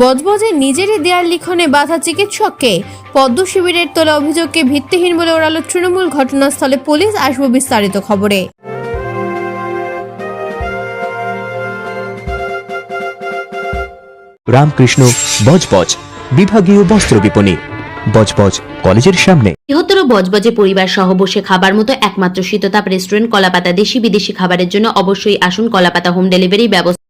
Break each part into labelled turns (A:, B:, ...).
A: বজবজে নিজেরই দেয়াল লিখনে বাধা চিকিৎসককে। পদ্ম শিবিরের তোলা অভিযোগকে ভিত্তিহীন বলে ওড়ালো তৃণমূল ঘটনাস্থলে পুলিশ আসব বিস্তারিত খবরে।
B: রামকৃষ্ণ বজবজ বিভাগীয় বস্ত্র বিপণী। বজবজ কলেজের সামনে।
C: বৃহত্তর বজবজে পরিবার সহ বসে খাবার মতো একমাত্র শীততাপ রেস্টুরেন্ট কলাপাতা দেশি বিদেশি খাবারের জন্য অবশ্যই আসুন কলাপাতা হোম ডেলিভারি ব্যবস্থা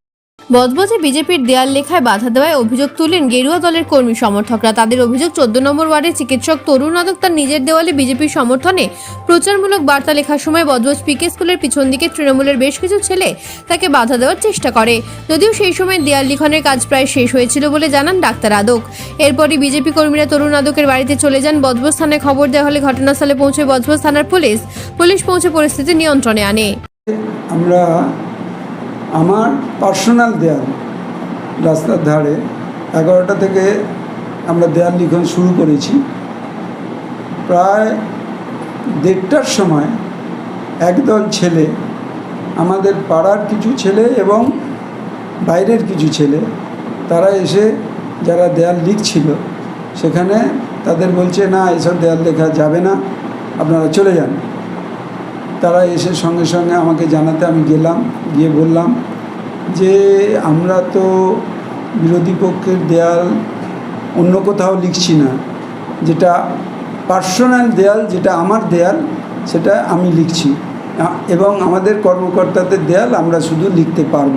A: বজবজে বিজেপির দেয়াল লেখায় বাধা দেওয়ায় অভিযোগ তুলেন গেরুয়া দলের কর্মী সমর্থকরা। তাদের অভিযোগ চোদ্দ নম্বর ওয়ার্ডের চিকিৎসক তরুণ আদক তার নিজের দেওয়ালে বিজেপির সমর্থনে প্রচারমূলক বার্তা লেখার সময় বজবজ পিকে স্কুলের পিছন দিকে তৃণমূলের বেশ কিছু ছেলে তাকে বাধা দেওয়ার চেষ্টা করে। যদিও সেই সময় দেয়াল লিখনের কাজ প্রায় শেষ হয়েছিল বলে জানান ডাক্তার আদক। এরপরই বিজেপি কর্মীরা তরুণ আদকের বাড়িতে চলে যান। বজবজ থানায় খবর দেওয়া হলে ঘটনাস্থলে পৌঁছে বজবজ থানার পুলিশ। পুলিশ পৌঁছে পরিস্থিতি নিয়ন্ত্রণে আনে।
D: আমরা আমার পার্সোনাল দেয়াল, রাস্তার ধারে, এগারোটা থেকে আমরা দেয়াল লিখন শুরু করেছি। প্রায় দেড়টার সময় একদল ছেলে, আমাদের পাড়ার কিছু ছেলে এবং বাইরের কিছু ছেলে, তারা এসে যারা দেয়াল লিখছিল, সেখানে তাদের বলছে, না, এসব দেয়াল লেখা যাবে না, আপনারা চলে যান। তারা এসে সঙ্গে সঙ্গে আমাকে জানাতে আমি গেলাম, গিয়ে বললাম যে আমরা তো বিরোধী পক্ষের দেয়াল অন্য কোথাও লিখছি না। যেটা পার্সোনাল দেয়াল, যেটা আমার দেয়াল, সেটা আমি লিখছি। এবং আমাদের কর্মকর্তাদের দেয়াল আমরা শুধু লিখতে পারব।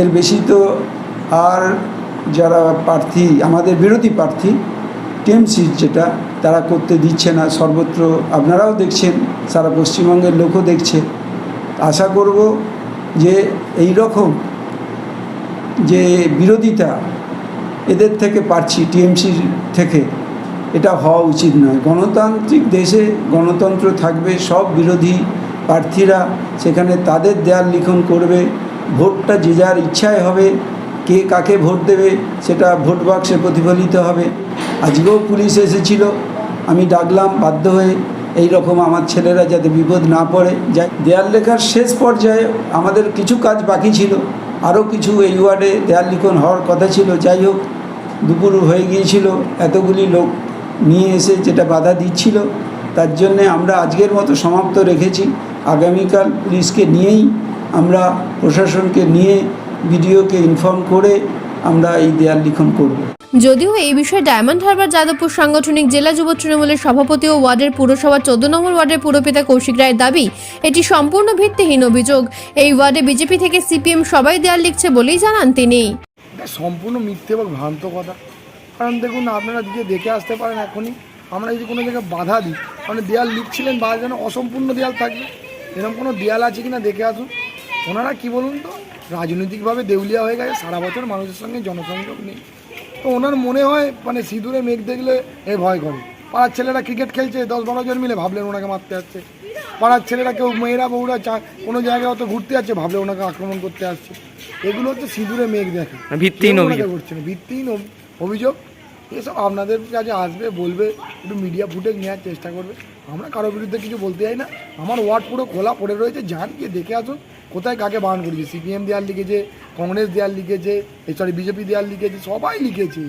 D: এর বেশি তো আর যারা প্রার্থী, আমাদের বিরোধী প্রার্থী টিএমসি যেটা তারা করতে দিচ্ছে না, সর্বত্র আপনারাও দেখছেন, সারা পশ্চিমবঙ্গের লোকও দেখছে। আশা করব যে এই রকম যে বিরোধিতা এদের থেকে পাচ্ছি টিএমসির থেকে। এটা হওয়া উচিত নয়। গণতান্ত্রিক দেশে গণতন্ত্র থাকবে, সব বিরোধী প্রার্থীরা সেখানে তাদের দেয়াল লিখন করবে। ভোটটা যে যার ইচ্ছায় হবে, কে কাকে ভোট দেবে, সেটা ভোট বাক্সে প্রতিফলিত হবে। আজকেও পুলিশ এসেছিল। আমি ডাকলাম, বাধ্য হয়ে এই রকম আমার ছেলেরা যাতে বিপদ না পড়ে, যাই, দেয়াল লেখার শেষ পর্যায়ে আমাদের কিছু কাজ বাকি ছিল। আরও কিছু এই ওয়ার্ডে দেয়াল লিখন হওয়ার কথা ছিল। যাই হোক দুপুর হয়ে গিয়েছিল। এতগুলি লোক নিয়ে এসে যেটা বাধা দিচ্ছিল, তার জন্যে আমরা আজকের মতো সমাপ্ত রেখেছি। আগামীকাল পুলিশকে নিয়েই আমরা প্রশাসনকে নিয়ে বিডিওকে ইনফর্ম করে আমরা এই দেয়াল লিখন করব।
A: যদিও এই বিষয়ে ডায়মন্ড হারবার যাদবপুর সাংগঠনিক জেলা যুব তৃণমূলের সভাপতি ও ওয়ার্ডের পুরসভার চোদ্দ নম্বর ওয়ার্ডের পুরপিতা কৌশিক রায়ের দাবি, এটি সম্পূর্ণ ভিত্তিহীন অভিযোগ। এই ওয়ার্ডে বিজেপি থেকে সিপিএম সবাই দেয়াল লিখছে বলেই জানান তিনি।
E: সম্পূর্ণ মিথ্যে এবং ভ্রান্ত কথা। কারণ দেখুন, আপনারা গিয়ে দেখে আসতে পারেন এখনই, আমরা যদি কোনো জায়গায় বাধা দিই মানে দেয়াল লিখছিলেন বা যেন অসম্পূর্ণ দেয়াল থাকবে এরকম কোনো দেয়াল আছে কিনা দেখে আসুন। ওনারা কি বলুন তো? রাজনৈতিকভাবে দেউলিয়া হয়ে গেছে, সারা বছর মানুষের সঙ্গে জনসংযোগ নেই। তো ওনার মনে হয় মানে সিঁদুরে মেঘ দেখলে এ ভয় করে। পাড়ার ছেলেরা ক্রিকেট খেলছে দশ বারো জন মিলে ভাবলেন ওনাকে মারতে আসছে। পাড়ার ছেলেরা কেউ মেয়েরা বউরা চা কোনো জায়গায় অত ঘুরতে আসছে ভাবলে ওনাকে আক্রমণ করতে আসছে। এগুলো হচ্ছে সিঁদুরে মেঘ দেখে।
F: ভিত্তিহীন
E: কেউ
F: অভিযোগ।
E: করছে না। ভিত্তিহীন অভিযোগ। এসব আপনাদের কাছে আসবে বলবে একটু মিডিয়া ফুটেজ নেওয়ার চেষ্টা করবে। আমরা কারোর বিরুদ্ধে কিছু বলতে চাই না। আমার ওয়ার্ড পুরো খোলা পড়ে রয়েছে। যান গিয়ে দেখে আসুন, কোথায় কাকে বারণ করেছে। সিপিএম দেয়াল লিখেছে, কংগ্রেস দেয়াল লিখেছে সরি বিজেপি দেয়াল লিখেছে, সবাই লিখেছে।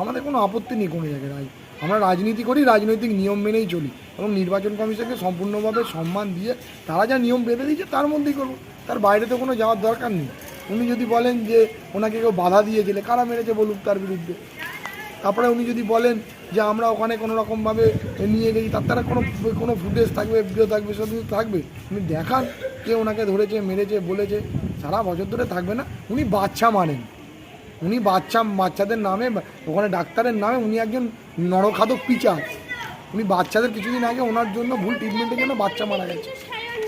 E: আমাদের কোনো আপত্তি নেই কোনো জায়গায় আমরা রাজনীতি করি, রাজনৈতিক নিয়ম মেনেই চলি এবং নির্বাচন কমিশনকে সম্পূর্ণভাবে সম্মান দিয়ে তারা যা নিয়ম বেঁধে দিয়েছে তার মধ্যেই করব। তার বাইরে তো কোনো যাওয়ার দরকার নেই। উনি যদি বলেন যে ওনাকে কেউ বাধা দিয়েছিলে, কারা মেরেছে বলুক তার বিরুদ্ধে। তারপরে উনি যদি বলেন যে আমরা ওখানে কোনো রকমভাবে নিয়ে গেছি, তার তারা কোনো কোনো ফুটেজ থাকবে ভিডিও থাকবে, সব কিছু থাকবে। উনি দেখান কে ওনাকে ধরেছে, মেরেছে, বলেছে, সারা বছর ধরে থাকবে না। উনি বাচ্চা মানেন। উনি বাচ্চা, বাচ্চাদের নামে, ওখানে ডাক্তারের নামে উনি একজন নরখাদক পিচার। উনি বাচ্চাদের কিছুদিন আগে ওনার জন্য ভুল ট্রিটমেন্টের জন্য বাচ্চা মারা গেছে।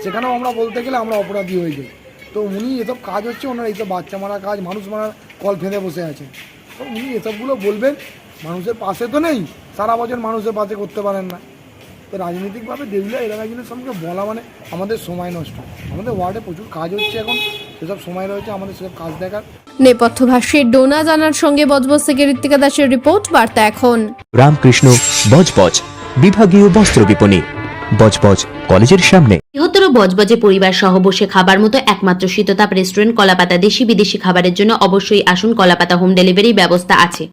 E: সেখানেও আমরা বলতে গেলে আমরা অপরাধী হয়ে যাই। তো উনি এসব কাজ হচ্ছে, ওনার এইসব বাচ্চা মারা কাজ, মানুষ মারার কল ফেঁদে বসে আছেন তো উনি এসবগুলো বলবেন মানুষের পাশে তো নেই। সারা বছর মানুষের পাশে করতে পারেন না। তো রাজনৈতিকভাবে দেউলিয়া এলাকা জিনিস সম্পর্কে বলা মানে আমাদের সময় নষ্ট। আমাদের ওয়ার্ডে প্রচুর কাজ হচ্ছে এখন। সেসব সময় রয়েছে আমাদের সেসব কাজ দেখার।
A: নেপথ্য ভাষ্যের ডোনা জানার সঙ্গে বজবজ থেকে ঋত্বিকা দাসের রিপোর্ট বার্তা এখন।
B: রামকৃষ্ণ বজবজ বিভাগীয় বস্ত্র বিপণী। বজবজ কলেজের সামনে।
C: বৃহত্তর বজবজে পরিবার সহ বসে খাবার মতো একমাত্র শীততাপ রেস্টুরেন্ট কলাপাতা দেশি বিদেশি খাবারের জন্য অবশ্যই আসুন কলাপাতা হোম ডেলিভারি ব্যবস্থা আছে।